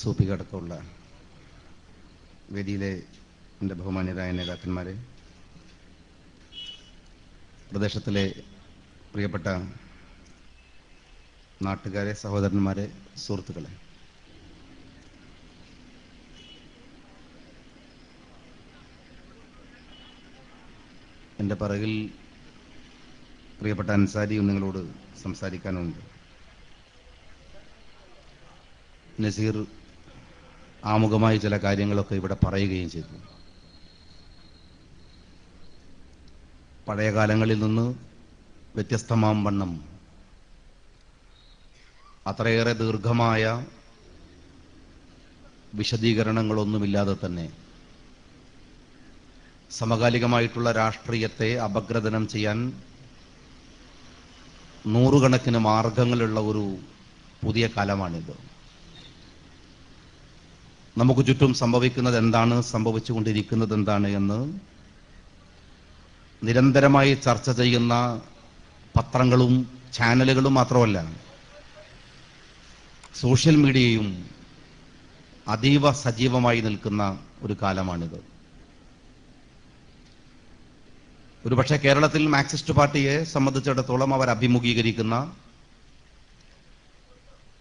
സൂപ്പിക അടക്കമുള്ള വേദിയിലെ എന്റെ ബഹുമാന്യരായ നേതാക്കന്മാരെ പ്രദേശത്തിലെ പ്രിയപ്പെട്ട നാട്ടുകാരെ സഹോദരന്മാരെ സുഹൃത്തുക്കളെ. എന്റെ പറകിൽ പ്രിയപ്പെട്ട അൻസാരിയും നിങ്ങളോട് സംസാരിക്കാനുണ്ട്. നസീർ ആമുഖമായി ചില കാര്യങ്ങളൊക്കെ ഇവിടെ പറയുകയും ചെയ്തു. പഴയ കാലങ്ങളിൽ നിന്ന് വ്യത്യസ്തമാം വണ്ണം അത്രയേറെ ദീർഘമായ വിശദീകരണങ്ങളൊന്നുമില്ലാതെ തന്നെ സമകാലികമായിട്ടുള്ള രാഷ്ട്രീയത്തെ അപഗ്രഥനം ചെയ്യാൻ നൂറുകണക്കിന് മാർഗങ്ങളുള്ള ഒരു പുതിയ കാലമാണിത്. നമുക്ക് ചുറ്റും സംഭവിക്കുന്നത് എന്താണ് സംഭവിച്ചുകൊണ്ടിരിക്കുന്നത് എന്താണ് എന്ന് നിരന്തരമായി ചർച്ച ചെയ്യുന്ന പത്രങ്ങളും ചാനലുകളും മാത്രമല്ല സോഷ്യൽ മീഡിയയും അതീവ സജീവമായി നിൽക്കുന്ന ഒരു കാലമാണിത്. ഒരുപക്ഷെ കേരളത്തിൽ മാർക്സിസ്റ്റ് പാർട്ടിയെ സംബന്ധിച്ചിടത്തോളം അവർ അഭിമുഖീകരിക്കുന്ന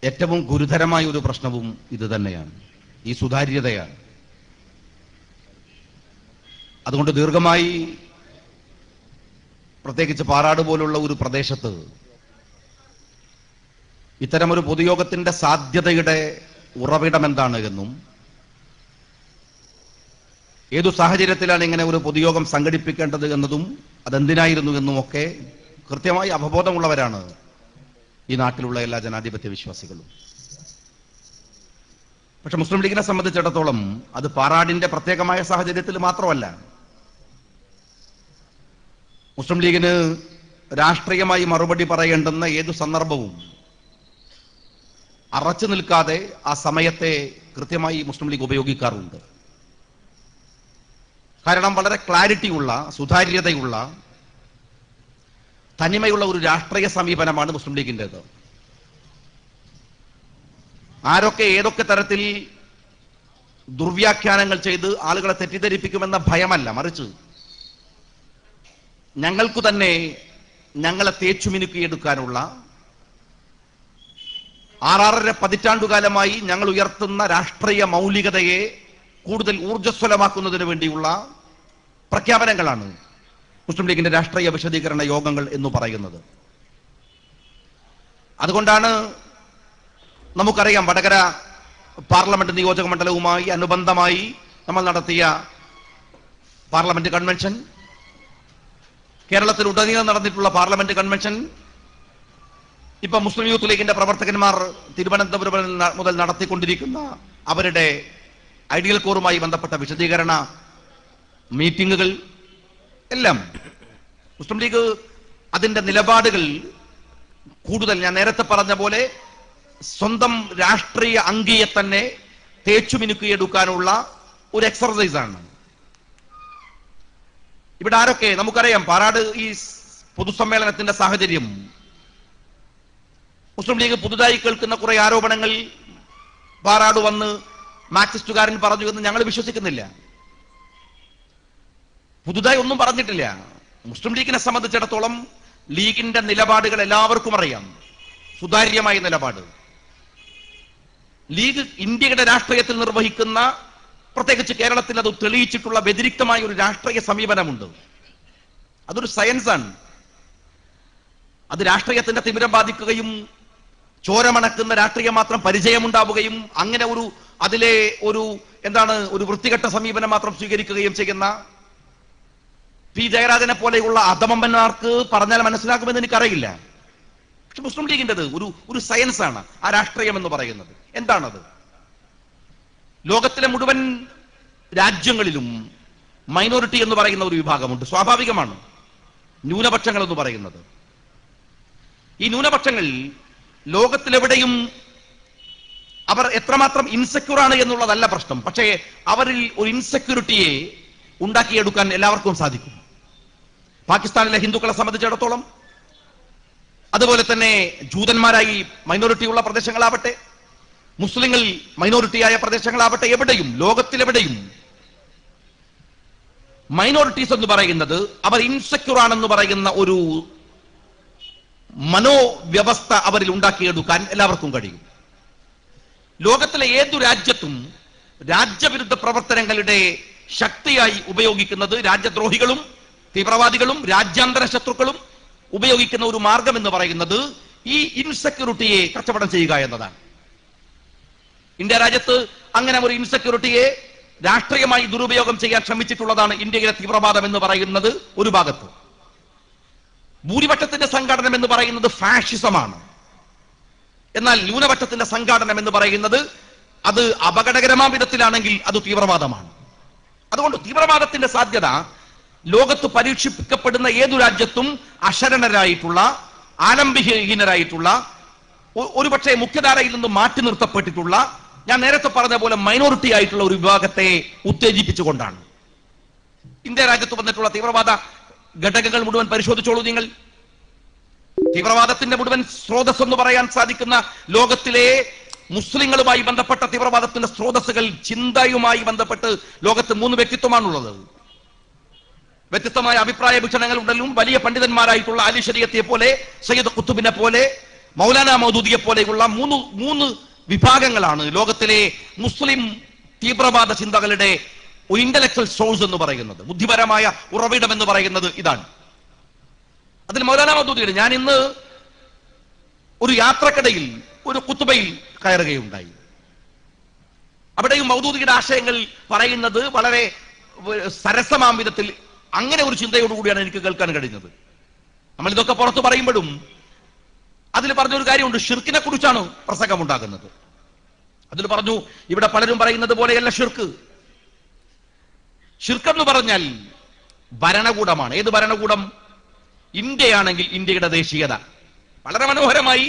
ഏറ്റവും ഗുരുതരമായ ഒരു പ്രശ്നവും ഇത് തന്നെയാണ്. ഈ സുതാര്യതയാണ്. അതുകൊണ്ട് ദീർഘമായി പ്രത്യേകിച്ച് പാറാട് പോലുള്ള ഒരു പ്രദേശത്ത് ഇത്തരമൊരു പൊതുയോഗത്തിന്റെ സാധ്യതയുടെ ഉറവിടം എന്താണ് എന്നും ഏതു സാഹചര്യത്തിലാണ് ഇങ്ങനെ ഒരു പൊതുയോഗം സംഘടിപ്പിക്കേണ്ടത് എന്നതും അതെന്തിനായിരുന്നു എന്നും ഒക്കെ കൃത്യമായി അവബോധമുള്ളവരാണ് ഈ നാട്ടിലുള്ള എല്ലാ ജനാധിപത്യ വിശ്വാസികളും. പക്ഷെ മുസ്ലിം ലീഗിനെ സംബന്ധിച്ചിടത്തോളം അത് പാറാടിന്റെ പ്രത്യേകമായ സാഹചര്യത്തിൽ മാത്രമല്ല. മുസ്ലിം ലീഗിന് രാഷ്ട്രീയമായി മറുപടി പറയേണ്ടുന്ന ഏതു സന്ദർഭവും അറച്ചു നിൽക്കാതെ ആ സമയത്തെ കൃത്യമായി മുസ്ലിം ലീഗ് ഉപയോഗിക്കാറുണ്ട്. കാരണം വളരെ ക്ലാരിറ്റിയുള്ള സുതാര്യതയുള്ള തനിമയുള്ള ഒരു രാഷ്ട്രീയ സമീപനമാണ് മുസ്ലിം ലീഗിന്റെത്. ആരൊക്കെ ഏതൊക്കെ തരത്തിൽ ദുർവ്യാഖ്യാനങ്ങൾ ചെയ്ത് ആളുകളെ തെറ്റിദ്ധരിപ്പിക്കുമെന്ന ഭയമല്ല മറിച്ച് ഞങ്ങൾക്കു തന്നെ ഞങ്ങളെ തേച്ചുമിനുക്കിയെടുക്കാനുള്ള ആറാറര പതിറ്റാണ്ടുകാലമായി ഞങ്ങൾ ഉയർത്തുന്ന രാഷ്ട്രീയ മൗലികതയെ കൂടുതൽ ഊർജസ്വലമാക്കുന്നതിന് വേണ്ടിയുള്ള പ്രഖ്യാപനങ്ങളാണ് മുസ്ലിം ലീഗിന്റെ രാഷ്ട്രീയ വിശദീകരണ യോഗങ്ങൾ എന്ന് പറയുന്നത്. അതുകൊണ്ടാണ് നമുക്കറിയാം വടകര പാർലമെന്റ് നിയോജക മണ്ഡലവുമായി അനുബന്ധമായി നമ്മൾ നടത്തിയ പാർലമെന്റ് കൺവെൻഷൻ കേരളത്തിൽ ഉടനീളം നടന്നിട്ടുള്ള പാർലമെന്റ് കൺവെൻഷൻ ഇപ്പൊ മുസ്ലിം യൂത്ത് ലീഗിന്റെ പ്രവർത്തകന്മാർ തിരുവനന്തപുരം മുതൽ നടത്തിക്കൊണ്ടിരിക്കുന്ന അവരുടെ ഐഡിയൽ കോറുമായി ബന്ധപ്പെട്ട വിശദീകരണ മീറ്റിങ്ങുകൾ എല്ലാം മുസ്ലിം ലീഗ് അതിന്റെ നിലപാടുകൾ കൂടുതൽ ഞാൻ നേരത്തെ പറഞ്ഞ പോലെ സ്വന്തം രാഷ്ട്രീയ അങ്കിയെ തന്നെ തേച്ചുമിനുക്കിയെടുക്കാനുള്ള ഒരു എക്സർസൈസാണ് ഇവിടെ ആരൊക്കെ? നമുക്കറിയാം പാറാട് ഈ പൊതുസമ്മേളനത്തിന്റെ സാഹചര്യം. മുസ്ലിം ലീഗ് പുതുതായി കേൾക്കുന്ന കുറെ ആരോപണങ്ങൾ പാറാട് വന്ന് മാർക്സിസ്റ്റുകാരൻ പറഞ്ഞു എന്ന് ഞങ്ങൾ വിശ്വസിക്കുന്നില്ല. പുതുതായി ഒന്നും പറഞ്ഞിട്ടില്ല. മുസ്ലിം ലീഗിനെ സംബന്ധിച്ചിടത്തോളം ലീഗിന്റെ നിലപാടുകൾ എല്ലാവർക്കും അറിയാം. സുതാര്യമായ നിലപാട്. ലീഗ് ഇന്ത്യയുടെ രാഷ്ട്രീയത്തിൽ നിർവഹിക്കുന്ന പ്രത്യേകിച്ച് കേരളത്തിൽ അത് തെളിയിച്ചിട്ടുള്ള വ്യതിരിക്തമായ ഒരു രാഷ്ട്രീയ സമീപനമുണ്ട്. അതൊരു സയൻസാണ്. അത് രാഷ്ട്രീയത്തിന്റെ തിമിരം ബാധിക്കുകയും ചോരമണക്കുന്ന രാഷ്ട്രീയം മാത്രം പരിചയമുണ്ടാവുകയും അങ്ങനെ ഒരു അതിലെ ഒരു എന്താണ് ഒരു വൃത്തികെട്ട സമീപനം മാത്രം സ്വീകരിക്കുകയും ചെയ്യുന്ന പി. ജയരാജനെ പോലെയുള്ള അധമമ്മന്മാർക്ക് പറഞ്ഞാൽ മനസ്സിലാക്കുമെന്ന് എനിക്കറിയില്ല. പക്ഷെ മുസ്ലിം ലീഗിന്റെത് ഒരു ഒരു സയൻസാണ് ആ രാഷ്ട്രീയം എന്ന് പറയുന്നത്. എന്താണത്? ലോകത്തിലെ മുഴുവൻ രാജ്യങ്ങളിലും മൈനോറിറ്റി എന്ന് പറയുന്ന ഒരു വിഭാഗമുണ്ട്. സ്വാഭാവികമാണ്. ന്യൂനപക്ഷങ്ങൾ എന്ന് പറയുന്നത്. ഈ ന്യൂനപക്ഷങ്ങൾ ലോകത്തിലെവിടെയും അവർ എത്രമാത്രം ഇൻസെക്യൂർ ആണ് എന്നുള്ളതല്ല പ്രശ്നം. പക്ഷേ അവരിൽ ഒരു ഇൻസെക്യൂരിറ്റിയെ ഉണ്ടാക്കിയെടുക്കാൻ എല്ലാവർക്കും സാധിക്കും. പാകിസ്ഥാനിലെ ഹിന്ദുക്കളെ സംബന്ധിച്ചിടത്തോളം അതുപോലെ തന്നെ ജൂതന്മാരായി മൈനോറിറ്റി ഉള്ള പ്രദേശങ്ങളാവട്ടെ മുസ്ലിങ്ങൾ മൈനോറിറ്റിയായ പ്രദേശങ്ങളാവട്ടെ എവിടെയും ലോകത്തിലെവിടെയും മൈനോറിറ്റീസ് എന്ന് പറയുന്നത് അവർ ഇൻസെക്യൂർ ആണെന്ന് പറയുന്ന ഒരു മനോവ്യവസ്ഥ അവരിൽ ഉണ്ടാക്കിയെടുക്കാൻ എല്ലാവർക്കും കഴിയും. ലോകത്തിലെ ഏതു രാജ്യത്തും രാജ്യവിരുദ്ധ പ്രവർത്തനങ്ങളുടെ ശക്തിയായി ഉപയോഗിക്കുന്നത് രാജ്യദ്രോഹികളും തീവ്രവാദികളും രാജ്യാന്തര ശത്രുക്കളും ഉപയോഗിക്കുന്ന ഒരു മാർഗം എന്ന് പറയുന്നത് ഈ ഇൻസെക്യൂരിറ്റിയെ കച്ചവടം ചെയ്യുക എന്നതാണ്. ഇന്ത്യ രാജ്യത്ത് അങ്ങനെ ഒരു ഇൻസെക്യൂരിറ്റിയെ രാഷ്ട്രീയമായി ദുരുപയോഗം ചെയ്യാൻ ശ്രമിച്ചിട്ടുള്ളതാണ് ഇന്ത്യയിലെ തീവ്രവാദം എന്ന് പറയുന്നത് ഒരു ഭാഗത്ത്. ഭൂരിപക്ഷത്തിന്റെ സംഘടനം എന്ന് പറയുന്നത് ഫാഷിസമാണ് എന്നാൽ ന്യൂനപക്ഷത്തിന്റെ സംഘാടനം എന്ന് പറയുന്നത് അത് അപകടകരമായ വിധത്തിലാണെങ്കിൽ അത് തീവ്രവാദമാണ്. അതുകൊണ്ട് തീവ്രവാദത്തിന്റെ സാധ്യത ലോകത്ത് പരീക്ഷിക്കപ്പെടുന്ന ഏതു രാജ്യത്തും അശരണരായിട്ടുള്ള ആലംബിഹീനരായിട്ടുള്ള ഒരുപക്ഷെ മുഖ്യധാരയിൽ നിന്ന് മാറ്റി നിർത്തപ്പെട്ടിട്ടുള്ള ഞാൻ നേരത്തെ പറഞ്ഞ പോലെ മൈനോറിറ്റി ആയിട്ടുള്ള ഒരു വിഭാഗത്തെ ഉത്തേജിപ്പിച്ചുകൊണ്ടാണ്. ഇന്ത്യ രാജ്യത്ത് വന്നിട്ടുള്ള തീവ്രവാദ ഘടകങ്ങൾ മുഴുവൻ പരിശോധിച്ചോളൂ നിങ്ങൾ. തീവ്രവാദത്തിന്റെ മുഴുവൻ സ്രോതസ് എന്ന് പറയാൻ സാധിക്കുന്ന ലോകത്തിലെ മുസ്ലിങ്ങളുമായി ബന്ധപ്പെട്ട തീവ്രവാദത്തിന്റെ സ്രോതസ്സുകൾ ചിന്തയുമായി ബന്ധപ്പെട്ട് ലോകത്ത് മൂന്ന് വ്യക്തിത്വമാണുള്ളത്. വ്യത്യസ്തമായ അഭിപ്രായ വീക്ഷണങ്ങൾ ഉണ്ടെങ്കിലും വലിയ പണ്ഡിതന്മാരായിട്ടുള്ള അലി ശരീയത്തെ പോലെ സയ്യിദ് കുത്തുബിനെ പോലെ മൗലാന മൗദൂദിയെ പോലെയുള്ള മൂന്ന് മൂന്ന് വിഭാഗങ്ങളാണ് ലോകത്തിലെ മുസ്ലിം തീവ്രവാദ ചിന്തകളുടെ ഇന്റലക്ച്വൽ സോഴ്സ് എന്ന് പറയുന്നത്. ബുദ്ധിപരമായ ഉറവിടം എന്ന് പറയുന്നത് ഇതാണ്. അതിൽ മൗലാന മൗദൂദിയുടെ ഞാൻ ഇന്ന് ഒരു യാത്രക്കിടയിൽ ഒരു കുത്തുബയിൽ കയറുകയുണ്ടായി. അവിടെയും മൗദൂദിയുടെ ആശയങ്ങൾ പറയുന്നത് വളരെ സരസമാം വിധത്തിൽ അങ്ങനെ ഒരു ചിന്തയോടുകൂടിയാണ് എനിക്ക് കേൾക്കാൻ കഴിഞ്ഞത്. നമ്മൾ ഇതൊക്കെ പുറത്ത് പറയുമ്പോഴും അതിൽ പറഞ്ഞൊരു കാര്യമുണ്ട് ഷിർക്കിനെ കുറിച്ചാണ് പ്രസംഗം ഉണ്ടാകുന്നത് അതിൽ പറഞ്ഞു ഇവിടെ പലരും പറയുന്നത് പോലെയല്ല ഷിർക്ക് എന്ന് പറഞ്ഞാൽ ഭരണകൂടമാണ്. ഏത് ഭരണകൂടം? ഇന്ത്യയാണെങ്കിൽ ഇന്ത്യയുടെ ദേശീയത. വളരെ മനോഹരമായി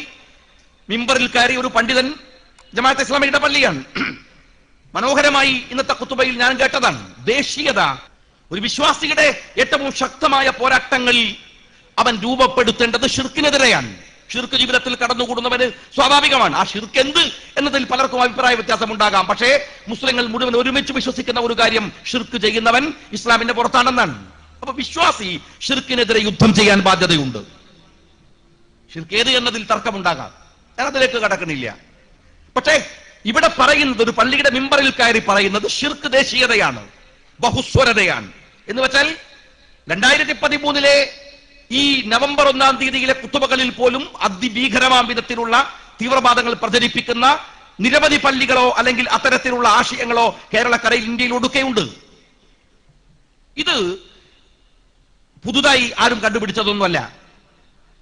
മിമ്പറിൽ കയറി ഒരു പണ്ഡിതൻ ജമാഅത്ത് ഇസ്ലാമിയുടെ പള്ളിയാണ്. മനോഹരമായി ഇന്നത്തെ കുത്തുബയിൽ ഞാൻ കേട്ടതാണ് ദേശീയത ഒരു വിശ്വാസിയുടെ ഏറ്റവും ശക്തമായ പോരാട്ടങ്ങളിൽ അവൻ രൂപപ്പെടുത്തേണ്ടത് ഷിർക്കിനെതിരെയാണ്. ഷിർക്ക് ജീവിതത്തിൽ കടന്നുകൂടുന്നവന് സ്വാഭാവികമാണ്. ആ ഷിർക്ക് എന്ത് എന്നതിൽ പലർക്കും അഭിപ്രായ വ്യത്യാസം ഉണ്ടാകാം പക്ഷേ മുസ്ലിങ്ങൾ മുഴുവൻ ഒരുമിച്ച് വിശ്വസിക്കുന്ന ഒരു കാര്യം ഷിർക്ക് ചെയ്യുന്നവൻ ഇസ്ലാമിന്റെ പുറത്താണെന്നാണ്. അപ്പൊ വിശ്വാസി ഷിർക്കിനെതിരെ യുദ്ധം ചെയ്യാൻ ബാധ്യതയുണ്ട്. ഷിർക്ക് ഏത് എന്നതിൽ തർക്കമുണ്ടാകാം. ഞാൻ അതിലേക്ക് കടക്കണില്ല പക്ഷേ ഇവിടെ പറയുന്നത് ഒരു പള്ളിയുടെ മിമ്പറിൽ കയറി പറയുന്നത് ഷിർക്ക് ദേശീയതയാണ്. ബഹുസ്വരതയാണ്. എന്ന് വെച്ചാൽ രണ്ടായിരത്തി പതിമൂന്നിലെ ഈ നവംബർ ഒന്നാം തീയതിയിലെ കുത്തുബകളിൽ പോലും അതിഭീകരമാം വിധത്തിലുള്ള തീവ്രവാദങ്ങൾ പ്രചരിപ്പിക്കുന്ന നിരവധി പള്ളികളോ അല്ലെങ്കിൽ അത്തരത്തിലുള്ള ആശയങ്ങളോ കേരളക്കരയിൽ ഇന്ത്യയിൽ ഒടുക്കെയുണ്ട്. ഇത് പുതുതായി ആരും കണ്ടുപിടിച്ചതൊന്നുമല്ല.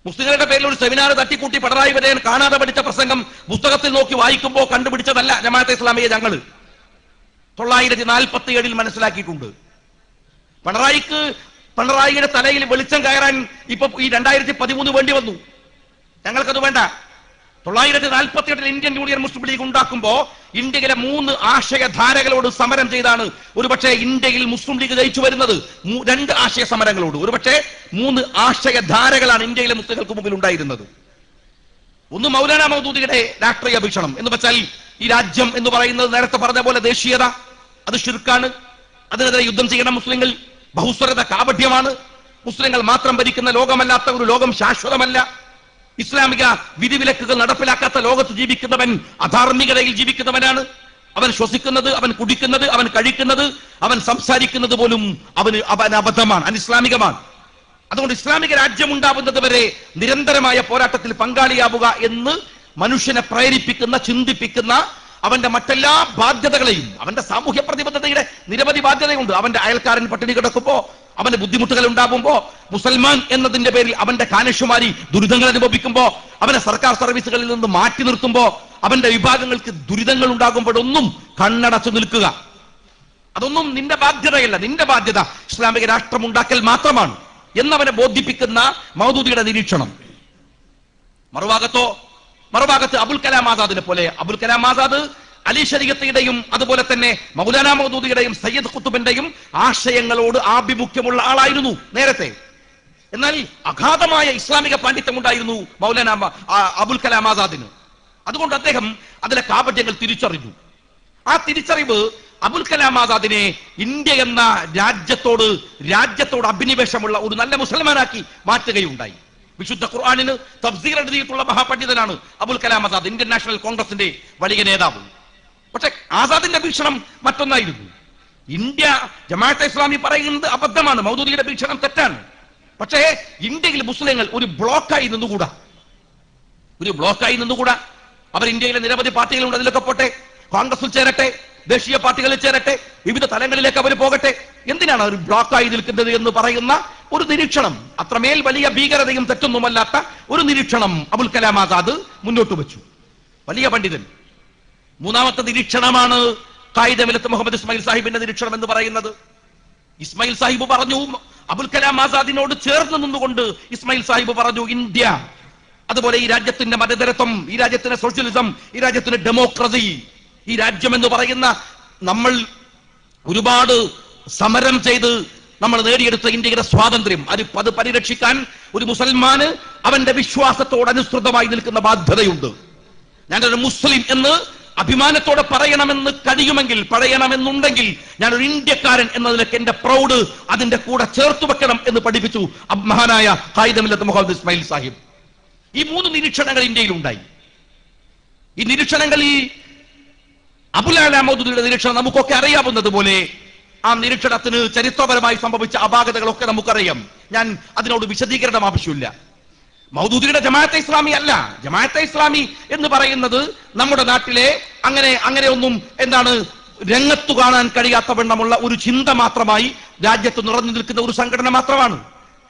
മുസ്ലിങ്ങളുടെ പേരിൽ ഒരു സെമിനാർ തട്ടിക്കൂട്ടി പിണറായി വിജയൻ കാണാതെ പഠിച്ച പ്രസംഗം പുസ്തകത്തിൽ നോക്കി വായിക്കുമ്പോൾ കണ്ടുപിടിച്ചതല്ല ജമാഅത്തെ ഇസ്ലാമിയെ ഞങ്ങൾ തൊള്ളായിരത്തി നാൽപ്പത്തി ഏഴിൽ മനസ്സിലാക്കിയിട്ടുണ്ട്. പിണറായിക്ക് പിണറായിയുടെ തലയിൽ വെളിച്ചം കയറാൻ ഇപ്പൊ ഈ രണ്ടായിരത്തി പതിമൂന്ന് വേണ്ടി വന്നു. ഞങ്ങൾക്കത് വേണ്ട. തൊള്ളായിരത്തി നാൽപ്പത്തി എട്ടിൽ ഇന്ത്യൻ യൂണിയൻ മുസ്ലിം ലീഗ് ഉണ്ടാക്കുമ്പോ ഇന്ത്യയിലെ മൂന്ന് ആശയധാരകളോട് സമരം ചെയ്താണ് ഒരുപക്ഷെ ഇന്ത്യയിൽ മുസ്ലിം ലീഗ് ജയിച്ചു വരുന്നത്. രണ്ട് ആശയ സമരങ്ങളോട്. ഒരുപക്ഷെ മൂന്ന് ആശയധാരകളാണ് ഇന്ത്യയിലെ മുസ്ലിങ്ങൾക്ക് മുമ്പിൽ ഉണ്ടായിരുന്നത്. ഒന്ന് മൗലാന മൗദൂദിയുടെ രാഷ്ട്രീയ വീക്ഷണം. എന്ന് വെച്ചാൽ ഈ രാജ്യം എന്ന് പറയുന്നത് നേരത്തെ പറഞ്ഞ പോലെ ദേശീയത. അത് ഷിർക്കാണ് അതിനെതിരെ യുദ്ധം ചെയ്യണം മുസ്ലിങ്ങൾ. ബഹുസ്വരത കാപഠ്യമാണ്. മുസ്ലിങ്ങൾ മാത്രം ഭരിക്കുന്ന ലോകമല്ലാത്ത ഒരു ലോകം ശാശ്വതമല്ല. ഇസ്ലാമിക വിധിവിലക്കുകൾ നടപ്പിലാക്കാത്ത ലോകത്ത് ജീവിക്കുന്നവൻ അധാർമികതയിൽ ജീവിക്കുന്നവനാണ്. അവൻ ശ്വസിക്കുന്നത് അവൻ കുടിക്കുന്നത് അവൻ കഴിക്കുന്നത് അവൻ സംസാരിക്കുന്നത് പോലും അവന് അവൻ അബദ്ധമാണ് അനിസ്ലാമികമാണ് അതുകൊണ്ട് ഇസ്ലാമിക രാജ്യം ഉണ്ടാവുന്നത് വരെ നിരന്തരമായ പോരാട്ടത്തിൽ പങ്കാളിയാവുക എന്ന് മനുഷ്യനെ പ്രേരിപ്പിക്കുന്ന ചിന്തിപ്പിക്കുന്ന അവന്റെ മറ്റെല്ലാ ബാധ്യതകളെയും അവന്റെ സാമൂഹ്യ പ്രതിബദ്ധതയുടെ നിരവധി ബാധ്യതയുണ്ട്. അവന്റെ അയൽക്കാരൻ പട്ടിണി കിടക്കുമ്പോ അവന്റെ ബുദ്ധിമുട്ടുകൾ ഉണ്ടാകുമ്പോ മുസൽമാൻ എന്നതിന്റെ പേരിൽ അവന്റെ കാനശുമാരി ദുരിതങ്ങൾ അനുഭവിക്കുമ്പോ അവനെ സർക്കാർ സർവീസുകളിൽ നിന്ന് മാറ്റി നിർത്തുമ്പോ അവന്റെ വിഭാഗങ്ങൾക്ക് ദുരിതങ്ങൾ ഉണ്ടാകുമ്പോഴൊന്നും കണ്ണടച്ചു നിൽക്കുക. അതൊന്നും നിന്റെ ബാധ്യതയല്ല നിന്റെ ബാധ്യത ഇസ്ലാമിക രാഷ്ട്രം ഉണ്ടാക്കൽ മാത്രമാണ് എന്നവനെ ബോധിപ്പിക്കുന്ന മൗദൂദിയുടെ നിരീക്ഷണം. മറുഭാഗത്തോ മറുഭാഗത്ത് അബുൽ കലാം ആസാദിനെ പോലെ അബുൽ കലാം ആസാദ് അലി ഷരീഖത്തിയുടെയും അതുപോലെ തന്നെ മൗലാന മൗദൂദിയുടെയും സയ്യദ് ഖുത്തുബിന്റെയും ആശയങ്ങളോട് ആഭിമുഖ്യമുള്ള ആളായിരുന്നു നേരത്തെ. എന്നാൽ അഗാധമായ ഇസ്ലാമിക പാണ്ഡിത്യം ഉണ്ടായിരുന്നു മൗലാന അബുൽ കലാം ആസാദിന്. അതുകൊണ്ട് അദ്ദേഹം അതിലെ കാപട്യങ്ങൾ തിരിച്ചറിഞ്ഞു. ആ തിരിച്ചറിവ് അബുൽ കലാം ആസാദിനെ ഇന്ത്യ എന്ന രാജ്യത്തോട് രാജ്യത്തോട് അഭിനിവേശമുള്ള ഒരു നല്ല മുസൽമാനാക്കി മാറ്റുകയുണ്ടായി. വിശുദ്ധ ഖുർആാനിന് തഫ്സീർ എഴുതിയിട്ടുള്ള മഹാപണ്ഡിതനാണ് അബുൽ കലാം ആസാദ് ഇന്ത്യൻ നാഷണൽ കോൺഗ്രസിന്റെ വലിയ നേതാവ്. പക്ഷെ ആസാദിന്റെ വീക്ഷണം മറ്റൊന്നായിരുന്നു. ഇന്ത്യ ജമാഅത്തെ ഇസ്ലാമി പറയുന്നത് അബദ്ധമാണ് മൗദൂദിയുടെ വീക്ഷണം തെറ്റാണ്. പക്ഷേ ഇന്ത്യയിൽ മുസ്ലിങ്ങൾ ഒരു ബ്ലോക്കായി നിന്നുകൂടാ. ഒരു ബ്ലോക്കായി നിന്നുകൂടാ. അവർ ഇന്ത്യയിലെ നിരവധി പാർട്ടികളുണ്ട് അതിലൊക്കെ പോട്ടെ. കോൺഗ്രസിൽ ചേരട്ടെ ദേശീയ പാർട്ടികളിൽ ചേരട്ടെ വിവിധ തലങ്ങളിലേക്ക് അവർ പോകട്ടെ. എന്തിനാണ് അവർ ബ്ലോക്കായി നിൽക്കുന്നത് എന്ന് പറയുന്ന ഒരു നിരീക്ഷണം. അത്രമേൽ വലിയ ഭീകരതയും തെറ്റൊന്നുമല്ലാത്ത ഒരു നിരീക്ഷണം അബുൽ കലാം ആസാദ് മുന്നോട്ട് വെച്ചു. വലിയ പണ്ഡിതൻ. മൂന്നാമത്തെ നിരീക്ഷണമാണ് കായിദമിലത്ത് മുഹമ്മദ് ഇസ്മായിൽ സാഹിബിന്റെ നിരീക്ഷണം എന്ന് പറയുന്നത്. ഇസ്മായിൽ സാഹിബ് പറഞ്ഞു അബുൽ കലാം ആസാദിനോട് ചേർന്ന് നിന്നുകൊണ്ട് ഇസ്മായിൽ സാഹിബ് പറഞ്ഞു ഇന്ത്യ അതുപോലെ ഈ രാജ്യത്തിന്റെ മതതരത്വം ഈ രാജ്യത്തിന്റെ സോഷ്യലിസം ഈ രാജ്യത്തിന്റെ ഡെമോക്രസി ഈ രാജ്യം എന്ന് പറയുന്ന നമ്മൾ ഒരുപാട് സമരം ചെയ്ത് നമ്മൾ നേടിയെടുത്ത ഇന്ത്യയുടെ സ്വാതന്ത്ര്യം. അത് അത് പരിരക്ഷിക്കാൻ ഒരു മുസൽമാന് അവന്റെ വിശ്വാസത്തോടനുസൃതമായി നിൽക്കുന്ന ബാധ്യതയുണ്ട്. ഞാനൊരു മുസ്ലിം എന്ന് അഭിമാനത്തോടെ പറയണമെന്ന് കഴിയുമെങ്കിൽ പറയണമെന്നുണ്ടെങ്കിൽ ഞാനൊരു ഇന്ത്യക്കാരൻ എന്നതിലേക്ക് എന്റെ പ്രൗഡ് അതിന്റെ കൂടെ ചേർത്തു വെക്കണം എന്ന് പഠിപ്പിച്ചു മഹാനായ ഖായിദമില്ലത്ത് മുഹമ്മദ് ഇസ്മായിൽ സാഹിബ്. ഈ മൂന്ന് നിരീക്ഷണങ്ങൾ ഇന്ത്യയിൽ ഉണ്ടായി ഈ നിരീക്ഷണങ്ങളിൽ അബുലാമോദുദിയുടെ നിരീക്ഷണം നമുക്കൊക്കെ അറിയാവുന്നത് പോലെ ആ നിരീക്ഷണത്തിന് ചരിത്രപരമായി സംഭവിച്ച അപാകതകളൊക്കെ നമുക്കറിയാം. ഞാൻ അതിനോട് വിശദീകരണം ആവശ്യമില്ല. മൗദൂദിയുടെ ജമാഅത്തെ ഇസ്ലാമി അല്ല. ജമാഅത്തെ ഇസ്ലാമി എന്ന് പറയുന്നത് നമ്മുടെ നാട്ടിലെ അങ്ങനെ അങ്ങനെ ഒന്നും എന്താണ് രംഗത്തു കാണാൻ കഴിയാത്ത വണ്ണമുള്ള ഒരു ചിന്ത മാത്രമായി രാജ്യത്ത് നിറഞ്ഞു നിൽക്കുന്ന ഒരു സംഘടന മാത്രമാണ്.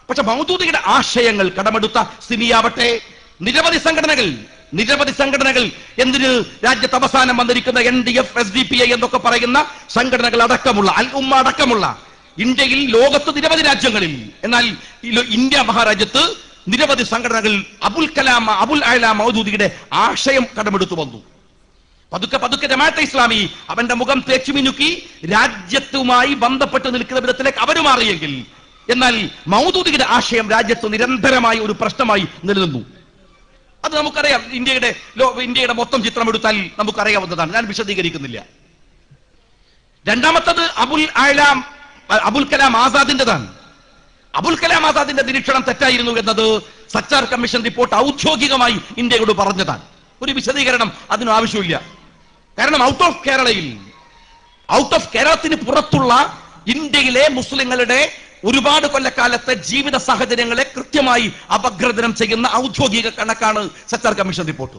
പക്ഷെ മൗദൂദിയുടെ ആശയങ്ങൾ കടമെടുത്ത സിനിയാവട്ടെ നിരവധി സംഘടനകൾ നിരവധി സംഘടനകൾ എന്തിന് രാജ്യത്ത് അവസാനം വന്നിരിക്കുന്ന N D F S D P I എന്നൊക്കെ പറയുന്ന സംഘടനകൾ അടക്കമുള്ള അൽ ഉമ്മ അടക്കമുള്ള ഇന്ത്യയിൽ ലോകത്ത് നിരവധി രാജ്യങ്ങളിൽ എന്നാൽ ഇന്ത്യ മഹാരാജ്യത്ത് നിരവധി സംഘടനകൾ അബുൽ കലാം അബുൽ അല മൗദൂദിയുടെ ആശയം കടമെടുത്തു വന്നു. പതുക്കെ പതുക്കെ ജമാഅത്തെ ഇസ്ലാമി അവന്റെ മുഖം തേച്ചു മിനുക്കി രാജ്യത്തുമായി ബന്ധപ്പെട്ട് നിൽക്കുന്ന വിധത്തിലേക്ക് അവർ മാറിയെങ്കിൽ എന്നാൽ മൗദൂദിയുടെ ആശയം രാജ്യത്ത് നിരന്തരമായി ഒരു പ്രശ്നമായി നിലനിന്നു. അത് നമുക്കറിയാം. ഇന്ത്യയുടെ ഇന്ത്യയുടെ മൊത്തം ചിത്രം എടുത്താൽ നമുക്കറിയാവുന്നതാണ്. ഞാൻ വിശദീകരിക്കുന്നില്ല. രണ്ടാമത്തത് അബുൽ ആലാം അബുൽ കലാം ആസാദിന്റെതാണ് അബുൽ കലാം ആസാദിന്റെ നിരീക്ഷണം തെറ്റായിരുന്നു എന്നത് സച്ചാർ കമ്മീഷൻ റിപ്പോർട്ട് ഔദ്യോഗികമായി ഇന്ത്യയോട് പറഞ്ഞതാണ്. ഒരു വിശദീകരണം അതിന് ആവശ്യമില്ല. കാരണം ഔട്ട് ഓഫ് കേരളയിൽ ഔട്ട് ഓഫ് കേരളത്തിന് പുറത്തുള്ള ഇന്ത്യയിലെ മുസ്ലിങ്ങളുടെ ഒരുപാട് കൊല്ലക്കാലത്തെ ജീവിത സാഹചര്യങ്ങളെ കൃത്യമായി അപഗ്രഥനം ചെയ്യുന്ന ഔദ്യോഗിക കണക്കാണ് സെക്ടർ കമ്മീഷൻ റിപ്പോർട്ട്.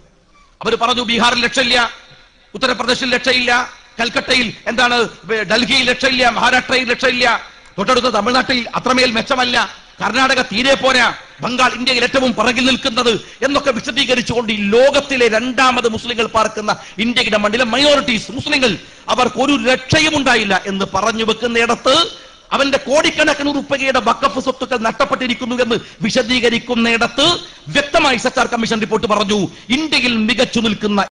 അവർ പറഞ്ഞു ബീഹാറിൽ ലക്ഷമില്ല ഉത്തർപ്രദേശിൽ രക്ഷയില്ല കൽക്കട്ടയിൽ എന്താണ് ഡൽഹിയിൽ രക്ഷയില്ല മഹാരാഷ്ട്രയിൽ രക്ഷയില്ല. തൊട്ടടുത്ത തമിഴ്നാട്ടിൽ അത്രമേൽ മെച്ചമല്ല കർണാടക തീരെ പോരാ ബംഗാൾ ഇന്ത്യയിൽ ഏറ്റവും പിറകിൽ നിൽക്കുന്നത് എന്നൊക്കെ വിശദീകരിച്ചുകൊണ്ട് ഈ ലോകത്തിലെ രണ്ടാമത് മുസ്ലിങ്ങൾ പാർക്കുന്ന ഇന്ത്യയുടെ മണ്ണിലെ മൈനോറിറ്റീസ് മുസ്ലിങ്ങൾ അവർക്ക് ഒരു രക്ഷയും ഉണ്ടായില്ല എന്ന് പറഞ്ഞു വെക്കുന്നിടത്ത് അവന്റെ കോടിക്കണക്കിന് ഉറുപ്പകയുടെ വക്കഫ് സ്വത്തുക്കൾ നഷ്ടപ്പെട്ടിരിക്കുന്നു എന്ന് വിശദീകരിക്കുന്നിടത്ത് വ്യക്തമായി സർക്കാർ കമ്മീഷൻ റിപ്പോർട്ട് പറഞ്ഞു. ഇന്ത്യയിൽ മികച്ചു നിൽക്കുന്ന